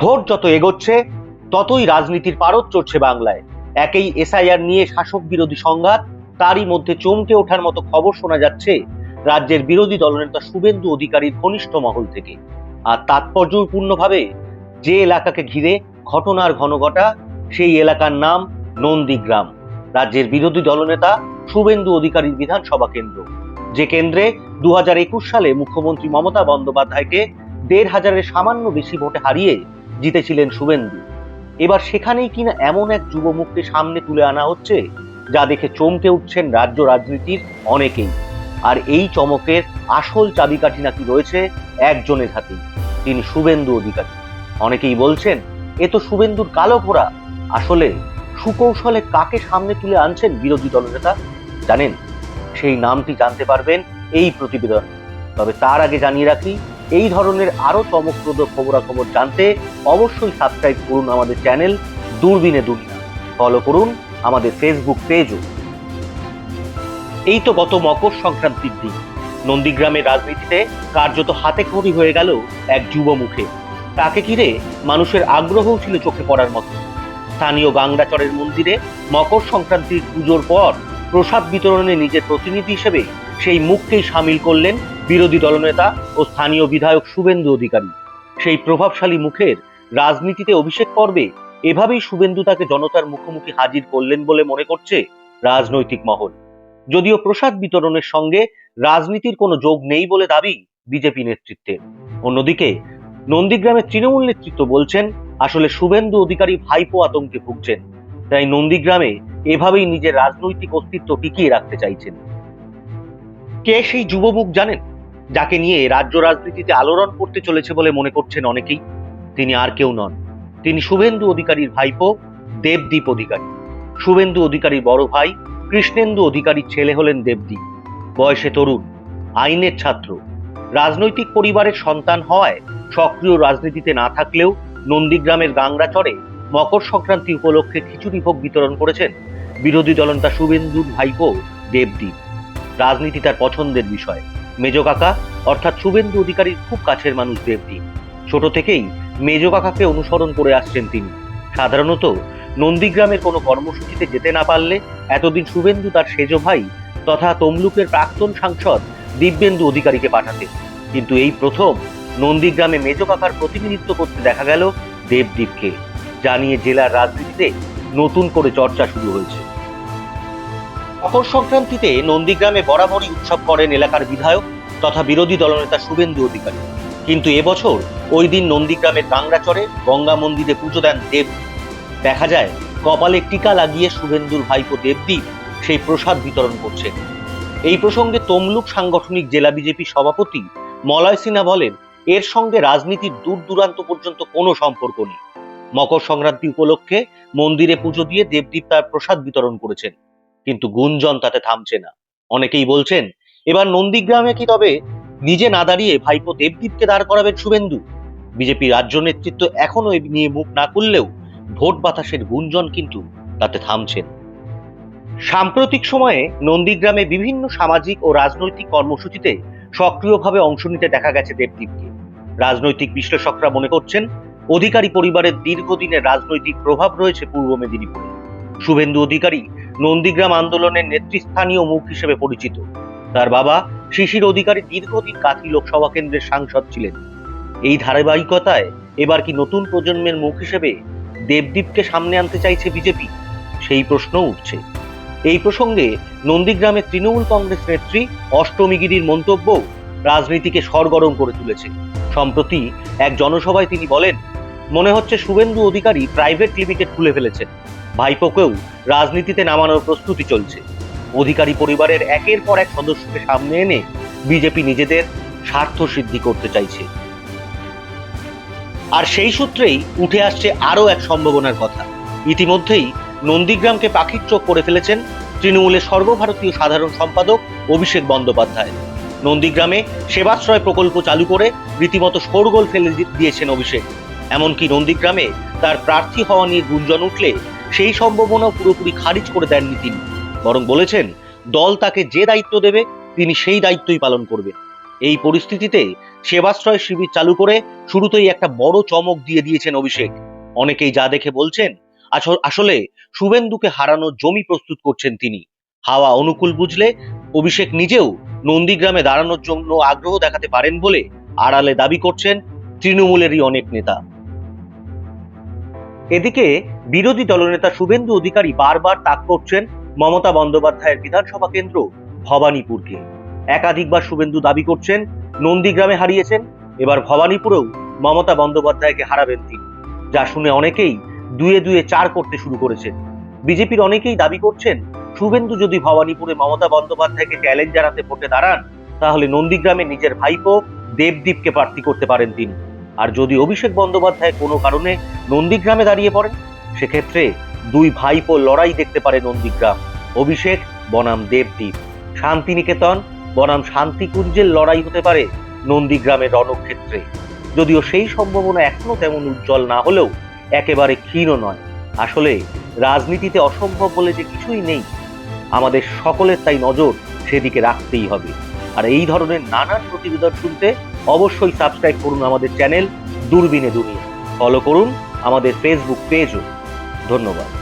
Vote যত এগোচ্ছে, ততই রাজনীতির পারদ চড়ছে বাংলায়। একেই এসআইআর নিয়ে শাসক বিরোধী সংঘাত, তারই মধ্যে চমকে ওঠার মতো খবর শোনা যাচ্ছে রাজ্যের বিরোধী দলনেতা শুভেন্দু অধিকারীর ঘনিষ্ঠ মহল থেকে। আর তাৎপর্যপূর্ণভাবে যে এলাকাকে ঘিরে ঘটনার ঘনঘটা, সেই এলাকার নাম নন্দীগ্রাম। রাজ্যের বিরোধী দলনেতা শুভেন্দু অধিকারীর বিধানসভা কেন্দ্র। যে কেন্দ্রে দু হাজার একুশ সালে মুখ্যমন্ত্রী মমতা বন্দ্যোপাধ্যায়কে দেড় হাজারের সামান্য বেশি ভোটে হারিয়ে জিতেছিলেন শুভেন্দু। এবার সেখানেই কিনা এমন এক যুবমুখকে সামনে তুলে আনা হচ্ছে, যা দেখে চমকে উঠছেন রাজ্য রাজনীতির অনেকেই। আর এই চমকের আসল চাবিকাঠি নাকি রয়েছে একজনের হাতেই, তিনি শুভেন্দু অধিকারী। অনেকেই বলছেন, এ তো শুভেন্দুর কালো ঘোড়া। আসলে সুকৌশলে কাকে সামনে তুলে আনছেন বিরোধী দলনেতা? জানেন, সেই নামটি জানতে পারবেন এই প্রতিবেদন। তবে তার আগে জানিয়ে রাখি এই ধরনের আরও চমকপ্রদ খবরাখবর জানতে অবশ্যই সাবস্ক্রাইব করুন আমাদের চ্যানেল দূরবীনে দুনিয়া। ফলো করুন আমাদের ফেসবুক পেজও এই তো গত মকর সংক্রান্তির দিন। নন্দীগ্রামের রাজনীতিতে কার্যত হাতে খড়ি হয়ে গেল এক যুব মুখে। তাকে ঘিরে মানুষের আগ্রহও ছিল চোখে পড়ার মতো। স্থানীয় গাংরাচরের মন্দিরে মকর সংক্রান্তির পুজোর পর প্রসাদ বিতরণে নিজের প্রতিনিধি হিসেবে সেই মুখকেই সামিল করলেন বিরোধী দলনেতা ও স্থানীয় বিধায়ক শুভেন্দু অধিকারী। সেই প্রভাবশালী মুখের রাজনীতিতে অভিষেক পর্বে এভাবেই শুভেন্দু তাকে জনতার মুখোমুখি হাজির করলেন বলে মনে করছে রাজনৈতিক মহল। যদিও প্রসাদ বিতরণের সঙ্গে রাজনীতির কোনো যোগ নেই বলে দাবি বিজেপি নেতৃত্বের। অন্যদিকে নন্দীগ্রামের তৃণমূল নেতৃত্ব বলছেন, আসলে শুভেন্দু অধিকারী ভাইপো আতঙ্কে ভুগছেন। তাই নন্দীগ্রামে এভাবেই নিজের রাজনৈতিক অস্তিত্ব টিকিয়ে রাখতে চাইছেন। কে সেই যুবমুখ জানেন? যাকে নিয়ে রাজ্য রাজনীতিতে আলোড়ন করতে চলেছে বলে মনে করছেন অনেকেই। তিনি আর কেউ নন। তিনি শুভেন্দু অধিকারীর ভাইপো, দেবদীপ অধিকারী। শুভেন্দু অধিকারীর বড় ভাই, কৃষ্ণেন্দু অধিকারীর ছেলে হলেন দেবদীপ। বয়সে তরুণ, আইনের ছাত্র। রাজনৈতিক পরিবারের সন্তান হওয়ায় সক্রিয় রাজনীতিতে না থাকলেও নন্দীগ্রামের গাংরাচরে মকর সংক্রান্তি উপলক্ষে খিচুড়ি ভোগ বিতরণ করেছেন বিরোধী দলনেতা শুভেন্দুর ভাইপো, দেবদীপ। রাজনীতি তার পছন্দের বিষয়। মেজ কাকা, অর্থাৎ শুভেন্দু অধিকারীর খুব কাছের মানুষ দেবদীপ ছোট থেকেই মেজ কাকাকে অনুসরণ করে আসছেন তিনি। সাধারণত নন্দীগ্রামের কোনো কর্মসূচিতে যেতে না পারলে এতদিন শুভেন্দু তার সেজ ভাই তথা তমলুকের প্রাক্তন সাংসদ দিব্যেন্দু অধিকারীকে পাঠাতেন। কিন্তু এই প্রথম নন্দীগ্রামে মেজ কাকার প্রতিনিধিত্ব করতে দেখা গেল দেবদীপকে জানিয়ে জেলার রাজনীতিতে নতুন করে চর্চা শুরু হয়েছে। মকর সংক্রান্তিতে নন্দীগ্রামে বরাবরই উৎসব করেন এলাকার বিধায়ক তথা বিরোধী দলনেতা শুভেন্দু অধিকারী। কিন্তু এবছর ওই দিন নন্দীগ্রামের কাংড়াচরে গঙ্গা মন্দিরে পুজো দেন দেব। দেখা যায়, কপালে টিকা লাগিয়ে শুভেন্দুর ভাইপো দেবদীপ সেই প্রসাদ বিতরণ করছেন এই প্রসঙ্গে তমলুক সাংগঠনিক জেলা বিজেপি সভাপতি মলয় সিনহা বলেন, এর সঙ্গে রাজনীতির দূর দূরান্ত পর্যন্ত কোনো সম্পর্ক নেই। মকর সংক্রান্তি উপলক্ষে মন্দিরে পুজো দিয়ে দেবদীপ তার প্রসাদ বিতরণ করেছেন। কিন্তু গুঞ্জন তাতে থামছে না। অনেকেই বলছেন এবার নন্দীগ্রামে কি তবে নিজে না দাঁড়িয়ে ভাইপো দেবদীপকে দাঁড় করাবেন শুভেন্দু? বিজেপি রাজ্য নেতৃত্ব এখনও নিয়ে মুখ না করলেও ভোট বাতাসের গুঞ্জন কিন্তু তাতে থামছেন। সাম্প্রতিক সময়ে নন্দীগ্রামে বিভিন্ন সামাজিক ও রাজনৈতিক কর্মসূচিতে সক্রিয়ভাবে অংশ নিতে দেখা গেছে দেবদীপকে। রাজনৈতিক বিশ্লেষকরা মনে করছেন, অধিকারী পরিবারের দীর্ঘদিনের রাজনৈতিক প্রভাব রয়েছে পূর্ব মেদিনীপুরে। শুভেন্দু অধিকারী নন্দীগ্রাম আন্দোলনের নেতৃস্থানীয় মুখ হিসেবে পরিচিত। তার বাবা শিশির অধিকারী দীর্ঘদিন কাঁথি লোকসভা কেন্দ্রের সাংসদ ছিলেন। এই ধারাবাহিকতায় এবার কি নতুন প্রজন্মের মুখ হিসেবে দেবদীপকে সামনে আনতে চাইছে বিজেপি? সেই প্রশ্নও উঠছে। এই প্রসঙ্গে নন্দীগ্রামের তৃণমূল কংগ্রেস নেত্রী অষ্টমীগিরির মন্তব্য রাজনীতিকে সরগরম করে তুলেছে। সম্প্রতি এক জনসভায় তিনি বলেন, মনে হচ্ছে শুভেন্দু অধিকারী প্রাইভেট লিমিটেড খুলে ফেলেছেন। ভাইপোকেও রাজনীতিতে নামানোর প্রস্তুতি চলছে। অধিকারী পরিবারের একের পর এক সদস্যকে সামনে এনে বিজেপি নিজেদের স্বার্থ সিদ্ধি করতে চাইছে। আর সেই সূত্রেই উঠে আসছে আরও এক সম্ভাবনার কথা। ইতিমধ্যেই নন্দীগ্রামকে পাখির চোখ করে ফেলেছেন তৃণমূলের সর্বভারতীয় সাধারণ সম্পাদক অভিষেক বন্দ্যোপাধ্যায়। নন্দীগ্রামে সেবাশ্রয় প্রকল্প চালু করে রীতিমতো শোরগোল ফেলে দিয়েছেন অভিষেক। এমনকি নন্দীগ্রামে তার প্রার্থী হওয়া নিয়ে গুঞ্জন উঠলে সেই সম্ভাবনা পুরোপুরি খারিজ করে দেননি তিনি। বরং বলেছেন, দল তাকে যে দায়িত্ব দেবে, তিনি সেই দায়িত্বই পালন করবেন। এই পরিস্থিতিতে সেবাশ্রয় শিবির চালু করে শুরুতেই একটা বড় চমক দিয়ে দিয়েছেন অভিষেক। অনেকেই যা দেখে বলছেন, আসলে শুভেন্দুকে হারানোর জমি প্রস্তুত করছেন তিনি। হাওয়া অনুকূল বুঝলে অভিষেক নিজেও নন্দীগ্রামে দাঁড়ানোর জন্য আগ্রহ দেখাতে পারেন বলে আড়ালে দাবি করছেন তৃণমূলেরই অনেক নেতা। এদিকে বিরোধী দলনেতা শুভেন্দু অধিকারী বারবার তাক করছেন মমতা বন্দ্যোপাধ্যায়ের বিধানসভা কেন্দ্র ভবানীপুরকে। একাধিকবার শুভেন্দু দাবি করছেন, নন্দীগ্রামে হারিয়েছেন, এবার ভবানীপুরেও মমতা বন্দ্যোপাধ্যায়কে হারাবেন তিনি, যা শুনে অনেকেই দুয়ে দুয়ে চার করতে শুরু করেছেন। বিজেপির অনেকেই দাবি করছেন, শুভেন্দু যদি ভবানীপুরে মমতা বন্দ্যোপাধ্যায়কে চ্যালেঞ্জ জানাতে ভোটে দাঁড়ান, তাহলে নন্দীগ্রামে নিজের ভাইপো দেবদীপকে প্রার্থী করতে পারেন তিনি। আর যদি অভিষেক বন্দ্যোপাধ্যায় কোনো কারণে নন্দীগ্রামে দাঁড়িয়ে পড়েন, সেক্ষেত্রে দুই ভাইপো লড়াই দেখতে পারে নন্দীগ্রাম। অভিষেক, বনাম দেবদীপ। শান্তিনিকেতন, বনাম শান্তিকুঞ্জের লড়াই হতে পারে নন্দীগ্রামের রণক্ষেত্রে। যদিও সেই সম্ভাবনা এখনও তেমন উজ্জ্বল না হলেও একেবারে ক্ষীণ নয়। আসলে রাজনীতিতে অসম্ভব বলে যে কিছুই নেই, আমাদের সকলের তাই নজর সেদিকে রাখতেই হবে। আর এই ধরনের নানান প্রতিবেদন শুনতে অবশ্যই সাবস্ক্রাইব করুন আমাদের চ্যানেল দূরবীনে দুনিয়া। ফলো করুন আমাদের ফেসবুক পেজও ধন্যবাদ।